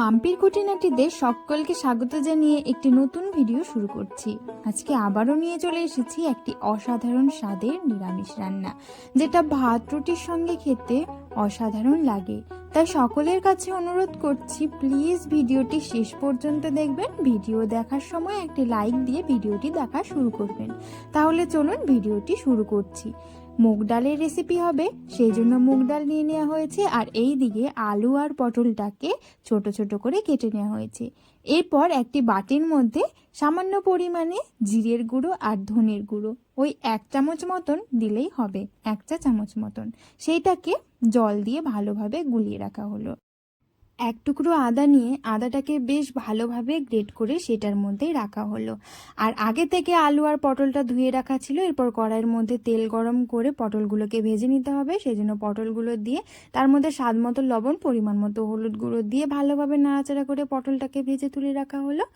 মাম্পির খুঁটিনাটিতে সকলকে স্বাগত জানিয়ে একটি নতুন ভিডিও শুরু করছি। আজকে আবারও নিয়ে চলে এসেছি একটি অসাধারণ স্বাদের নিরামিষ রান্না, যেটা ভাত রুটির সঙ্গে খেতে অসাধারণ লাগে। তাই সকলের কাছে অনুরোধ করছি প্লিজ ভিডিওটি শেষ পর্যন্ত দেখবেন। ভিডিও দেখার সময় একটি লাইক দিয়ে ভিডিওটি দেখা শুরু করবেন। তাহলে চলুন ভিডিওটি শুরু করছি। মুগ ডালের রেসিপি হবে, সেই জন্য মুগ ডাল নিয়ে নেওয়া হয়েছে। আর এই দিকে আলু আর পটলটাকে ছোট ছোট করে কেটে নেওয়া হয়েছে। এরপর একটি বাটির মধ্যে সামান্য পরিমাণে জিরের গুঁড়ো আর ধনের গুঁড়ো। ওই এক চামচ মতন দিলেই হবে, এক চা চামচ মতন। সেইটাকে জল দিয়ে ভালোভাবে গুলিয়ে রাখা হলো। এক টুকরো আদা নিয়ে আদাটাকে বেশ ভালোভাবে গ্রেট করে সেটার মধ্যেই রাখা হলো। আর আগে থেকে আলু আর পটলটা ধুয়ে রাখা ছিল, এরপর কড়াইয়ের মধ্যে তেল গরম করে পটলগুলোকে ভেজে নিতে হবে। সেই জন্য পটলগুলো দিয়ে তার মধ্যে স্বাদ মতো লবণ, পরিমাণ মতো হলুদ গুঁড়ো দিয়ে ভালোভাবে নাড়াচাড়া করে পটলটাকে ভেজে তুলে রাখা হলো।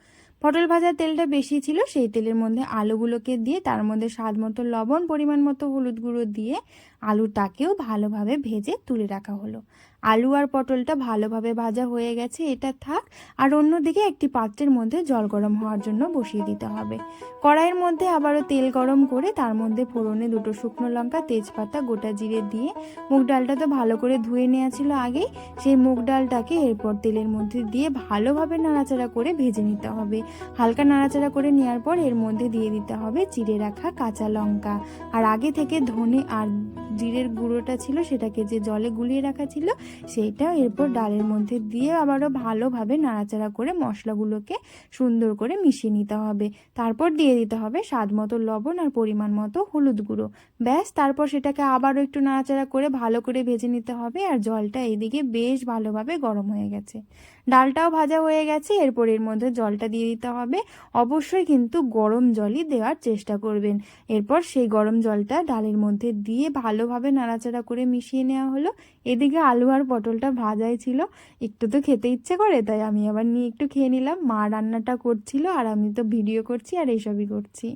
পটল ভাজার তেলটা বেশি ছিল, সেই তেলের মধ্যে আলুগুলোকে দিয়ে তার মধ্যে স্বাদ মতো লবণ, পরিমাণ মতো হলুদ গুঁড়ো দিয়ে আলুটাকেও ভালোভাবে ভেজে তুলে রাখা হলো। আলু আর পটলটা ভালোভাবে ভাজা হয়ে গেছে, এটা থাক। আর অন্যদিকে একটি পাত্রের মধ্যে জল গরম হওয়ার জন্য বসিয়ে দিতে হবে। কড়াইয়ের মধ্যে আবারও তেল গরম করে তার মধ্যে ফোড়নে দুটো শুকনো লঙ্কা, তেজপাতা, গোটা জিরে দিয়ে মুগ ডালটা তো ভালো করে ধুয়ে নেওয়া ছিল আগেই, সেই মুগ ডালটাকে এরপর তেলের মধ্যে দিয়ে ভালোভাবে নাড়াচাড়া করে ভেজে নিতে হবে। হালকা নাড়াচাড়া করে নেওয়ার পর এর মধ্যে দিয়ে দিতে হবে চিড়ে রাখা কাঁচা লঙ্কা। আর আগে থেকে ধনে আর জিরের গুঁড়োটা ছিল, সেটাকে যে জলে গুলিয়ে রাখা ছিল সেইটা এরপর ডালের মধ্যে দিয়ে আবারও ভালোভাবে নাড়াচাড়া করে মশলাগুলোকে সুন্দর করে মিশিয়ে নিতে হবে। তারপর দিয়ে দিতে হবে স্বাদ মতো লবণ আর পরিমাণ মতো হলুদ গুঁড়ো। ব্যাস, তারপর সেটাকে আবারও একটু নাড়াচাড়া করে ভালো করে ভেজে নিতে হবে আর জলটা এদিকে বেশ ভালোভাবে গরম হয়ে গেছে। ডালটাও ভাজা হয়ে গেছে, এরপর এর মধ্যে জলটা দিয়ে দিতে হবে। অবশ্যই কিন্তু গরম জলই দেওয়ার চেষ্টা করবেন। এরপর সেই গরম জলটা ডালের মধ্যে দিয়ে ভালোভাবে নাড়াচাড়া করে মিশিয়ে নেওয়া হলো। এদিকে আলু আর পটলটা ভাজাই ছিল। একটু তো খেতে ইচ্ছে করে, তাই আমি আবার নিয়ে একটু খেয়ে নিলাম। মা রান্নাটা করছিল আর আমি তো ভিডিও করছি আর এইসবই করছি।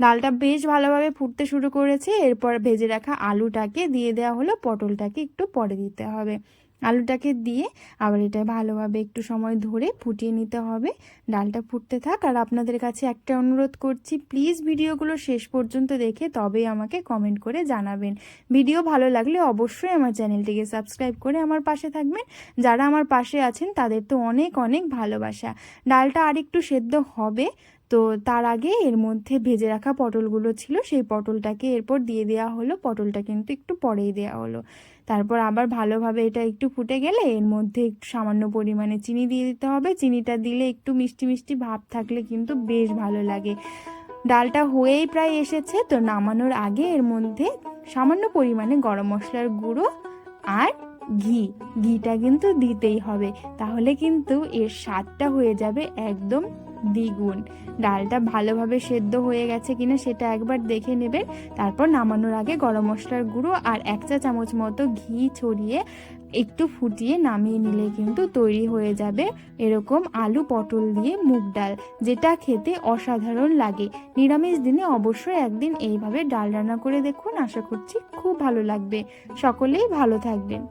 ডালটা বেশ ভালোভাবে ফুটতে শুরু করেছে, এরপর ভেজে রাখা আলুটাকে দিয়ে দেওয়া হলো, পটলটাকে একটু পরে দিতে হবে। আলুটাকে দিয়ে আবার এটা ভালোভাবে একটু সময় ধরে ফুটিয়ে নিতে হবে। ডালটা ফুটতে থাক। আর আপনাদের কাছে একটা অনুরোধ করছি, প্লিজ ভিডিওগুলো শেষ পর্যন্ত দেখে তবেই আমাকে কমেন্ট করে জানাবেন। ভিডিও ভালো লাগলে অবশ্যই আমার চ্যানেলটিকে সাবস্ক্রাইব করে আমার পাশে থাকবেন। যারা আমার পাশে আছেন তাদের তো অনেক অনেক ভালোবাসা। ডালটা আরেকটু সেদ্ধ হবে। তো তার আগে এর মধ্যে ভেজে রাখা পটলগুলো ছিল, সেই পটলটাকে এরপর দিয়ে দেওয়া হলো। পটলটা কিন্তু একটু পরেই দেওয়া হলো। তারপর আবার ভালোভাবে এটা একটু ফুটে গেলে এর মধ্যে একটু সামান্য পরিমাণে চিনি দিয়ে দিতে হবে। চিনিটা দিলে একটু মিষ্টি মিষ্টি ভাব থাকলে কিন্তু বেশ ভালো লাগে। ডালটা হয়েই প্রায় এসেছে, তো নামানোর আগে এর মধ্যে সামান্য পরিমাণে গরম মশলার গুঁড়ো আর ঘি। ঘিটা কিন্তু দিতেই হবে, তাহলে কিন্তু এর স্বাদটা হয়ে যাবে একদম দ্বিগুণ। ডালটা ভালোভাবে সেদ্ধ হয়ে গেছে কিনা সেটা একবার দেখে নেবেন তারপর নামানোর আগে গরম মশলার গুঁড়ো আর এক চা চামচ মতো ঘি ছড়িয়ে একটু ফুটিয়ে নামিয়ে নিলে কিন্তু তৈরি হয়ে যাবে এরকম আলু পটল দিয়ে মুগ ডাল, যেটা খেতে অসাধারণ লাগে। নিরামিষ দিনে অবশ্যই একদিন এইভাবে ডাল রান্না করে দেখুন, আশা করছি খুব ভালো লাগবে। সকলেই ভালো থাকবেন।